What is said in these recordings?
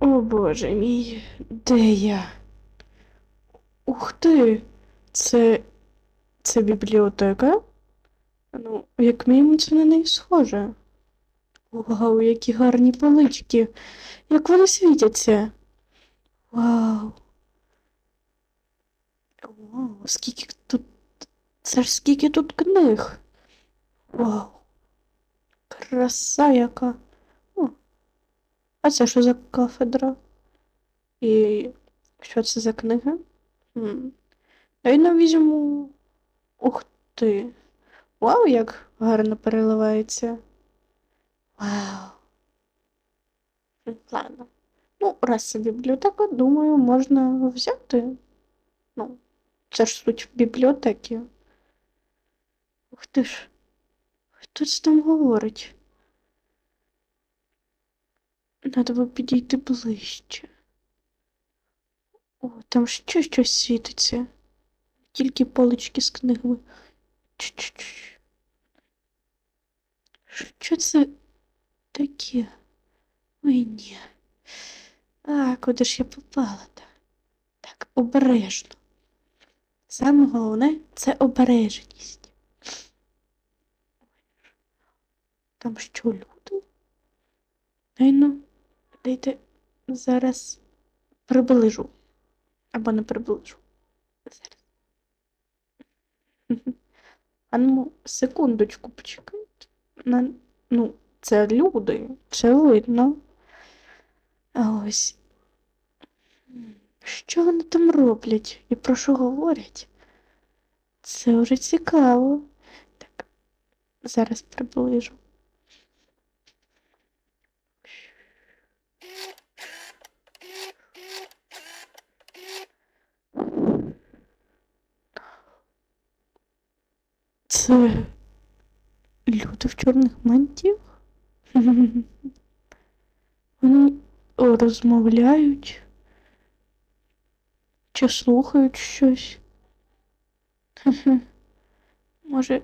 О боже мій, де я? Ух ти! Це. Це бібліотека? Ну, як мінімум, це на неї схоже. Вау, які гарні полички. Як вони світяться. Вау. Вау, скільки тут. Це ж скільки тут книг. Вау. Краса яка. А це що за кафедра? І що це за книга? Хм. Дай візьму. Ух ти. Вау, як гарно переливається. Вау. Ладно. Ну, раз це бібліотека, думаю, можна взяти. Ну, це ж суть бібліотеки. Ух ти ж. Хто це там говорить? Надо підійти ближче. О, там ще щось світиться. Тільки полички з книгами. Чш-чш-чш. Що це таке? Ой, ні. А, куди ж я попала то Так, обережно. Саме головне це обережність. Там що, люди? Дай ну, дайте зараз приближу. Або не приближу. Зараз. А ну, секундочку, почекайте. Ну, це люди, це видно. Ось. Що вони там роблять і про що говорять? Це вже цікаво. Так, зараз приближу. Це люди в чорних мантіях? Вони розмовляють чи слухають щось. Може,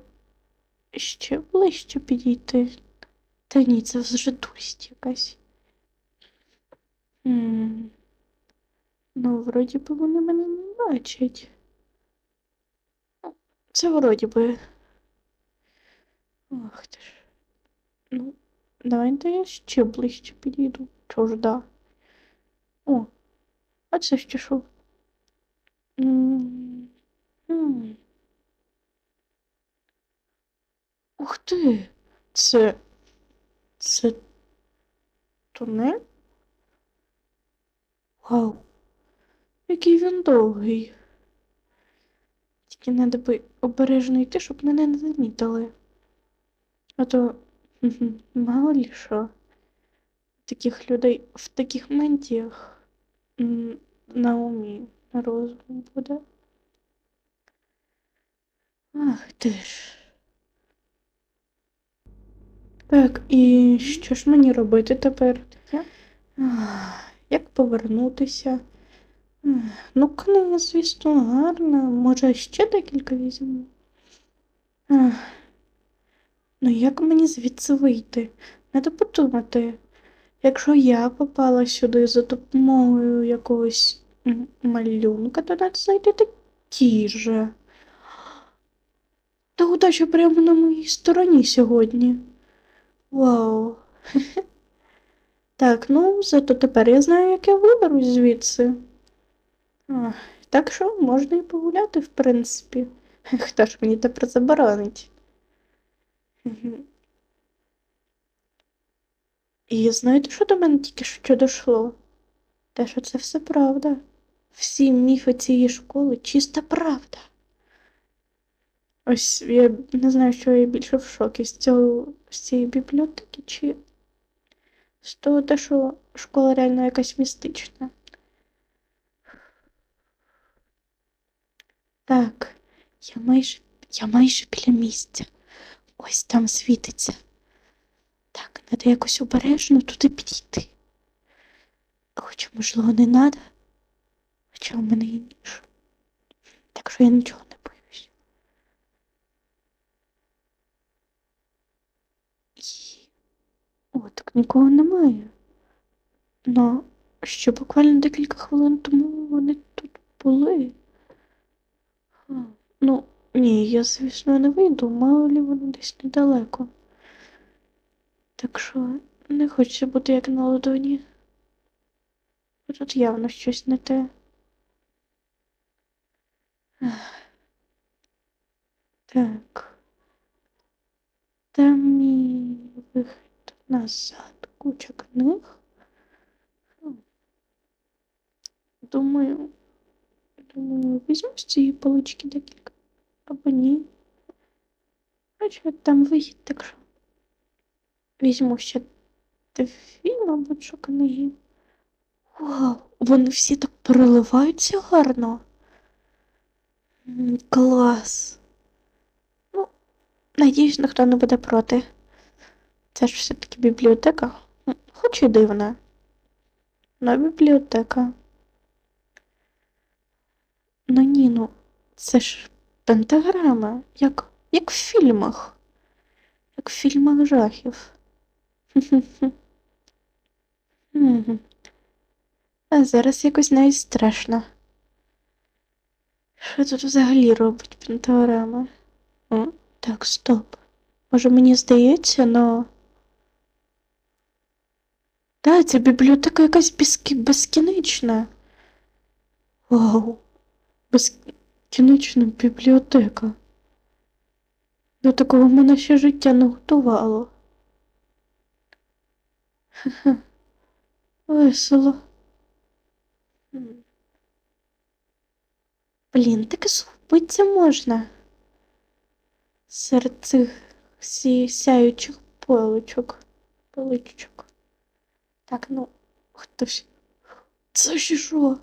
ще ближче підійти? Та ні, це вже дурість якась. М. Ну, вроді би вони мене не бачать. Це вроді би. Ах ти ж. Ну, давайте я ще ближче підійду. Чого ж да. О, а це ще що? Ух ти! Це. Це тунель? Вау. Який він довгий. Тільки треба би обережно йти, щоб мене не замітили. А то мало лі що. Таких людей в таких мантіях м, на умі, на розумі буде. Ах ти ж. Так, і що ж мені робити тепер? Як повернутися? Ну, книга, звісно, гарна. Може, ще декілька візьму? Ну, як мені звідси вийти? Треба подумати. Якщо я попала сюди за допомогою якогось малюнка, то треба знайти такі же. Та удача прямо на моїй стороні сьогодні. Вау. Так, ну, зато тепер я знаю, як я виберусь звідси. Так що можна і погуляти, в принципі. Хто ж мені тепер заборонить? І знаєте, що до мене тільки що дійшло? Те, що це все правда. Всі міфи цієї школи чиста правда. Ось я не знаю, що я більше в шокі з цього з цієї бібліотеки, чи з того, те, що школа реально якась містична. Так, я майже, я майже біля місця. Ось там світиться. Так, треба якось обережно туди підійти. Хоча, можливо, не треба. Хоча в мене є ніж. Так що я нічого не боюсь. І... О, так нікого немає. Ну, ще буквально декілька хвилин тому вони тут були. Ну, ні, я, звісно, не вийду, мало лі вони десь недалеко. Так що не хочеться бути як на ладоні. Тут явно щось не те. Так. Там мій вихід назад. Куча книг. Думаю, думаю, візьму з цієї полички декілька. Або ні. Хоча там вихід, так що. Візьму ще дві, мабуть, що книги. Вау, вони всі так переливаються гарно. Клас. Ну, надіюсь, ніхто не буде проти. Це ж все-таки бібліотека. Хоч і дивна. Но бібліотека. Ну ні, ну, це ж пентаграма, як, як в фільмах. Як в фільмах жахів. А зараз якось навіть страшно. Що тут взагалі робить пентаграма? Так, стоп. Може мені здається, но. Та, ця бібліотека якась безкі... безкінечна. Вау. Безкінечна бібліотека. До такого мене ще життя не готувало. Хе-хе. Весело. Блін, таке згубитися можна. Серед цих сяючих поличок. Поличок. Так, ну, хтось. Це ще що?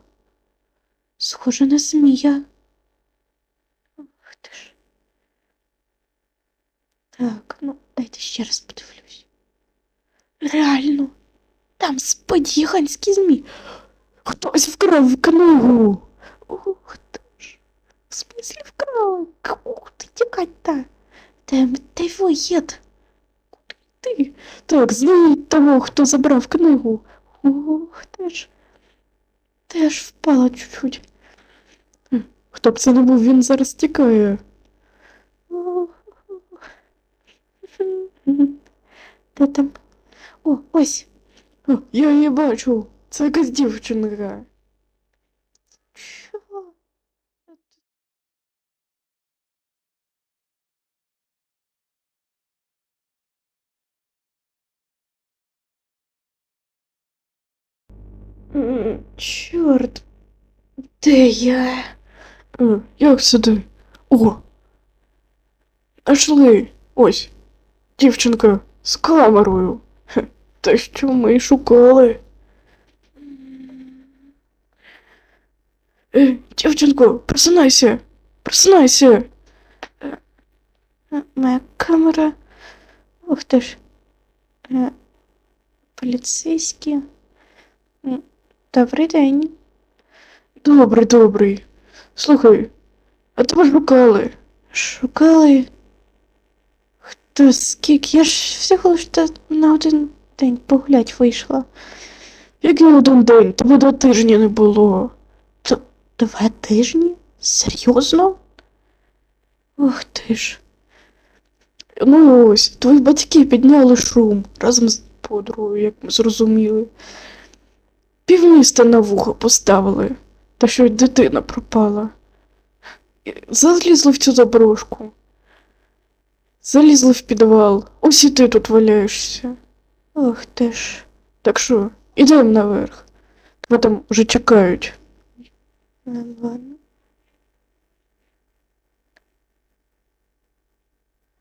Схоже на змія. Ах. Так, ну, дайте ще раз подивлюсь. Реально, там спить гігантський змій. Хтось вкрав книгу. Ух ти ж. В смислі вкрали? Ух ти, тікать та. Де, де воєд? Куди ти? Так, знайдіть того, хто забрав книгу. Ух ти ж. Теж впала чуть-чуть. Хто б це не був, він зараз тікає. Де там? О, ось. О, я її бачу. Це якась дівчинка. М, Чорт. Де я? Е, Як сюди? О. Нашли. Ось. Дівчинка з камерою. Хе, Те, що ми шукали. Е, дівчинко, просинайся. Просинайся. Е, е, Моя камера. Ух ти ж. Е, Поліцейські. Добрий день. Добрий, добрий. Слухай, а тебе шукали. Шукали? Хто скільки? Я ж всього лиш на один день погулять вийшла. Який один день? Тебе два тижні не було. Т- два тижні? Серйозно? Ух ти ж. Ну ось, твої батьки підняли шум разом з подругою, як ми зрозуміли. Півміста на вухо поставили, та що й дитина пропала. Залізли в цю заброшку. Залізли в підвал. Ось і ти тут валяєшся. Ох ти ж. Так що, ідемо наверх. Тебе там вже чекають. Ладно.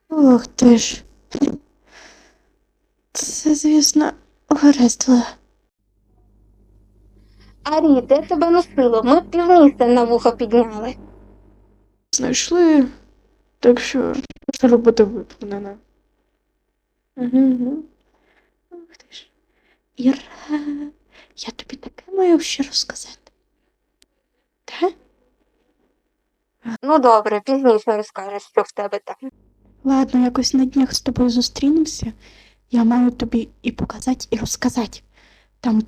Ох ти ж. Це, звісно, гаразд. Арі, де тебе носило? Ми півміста на вухо підняли. Знайшли. Так що робота виконана. Угу. Ух ти ж. Іра, я тобі таке маю ще розказати. Та? Ну добре, пізніше розкажеш, що в тебе там. Ладно, якось на днях з тобою зустрінемося. Я маю тобі і показати, і розказати. Там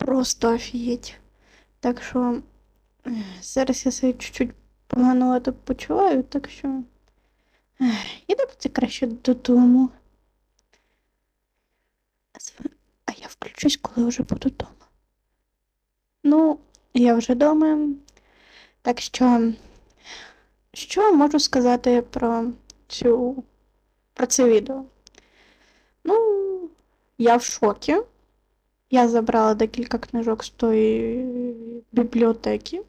просто офігеть. Так що зараз я себе чуть-чуть погано почуваю, так що. Ідемте краще додому. А я включусь, коли вже буду вдома. Ну, я вже вдома. Так що, що можу сказати про цю про це відео? Ну, я в шокі. Я забрала декілька книжок з тої бібліотеки.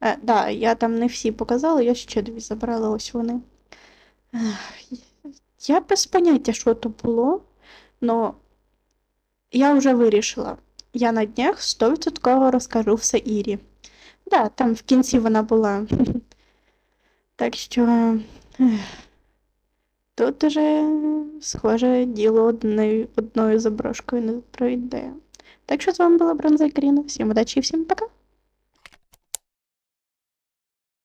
Е, да, я там не всі показала, я ще дві забрала, ось вони. Ех, Я без поняття, що то було, але я вже вирішила. Я на днях 100% розкажу все Ірі. Да, там в кінці вона була. Так що тут уже, схоже, діло одною, одною заброшкою не пройде. Так що з вами була Бронза і Каріна. Всім удачі і всім пока!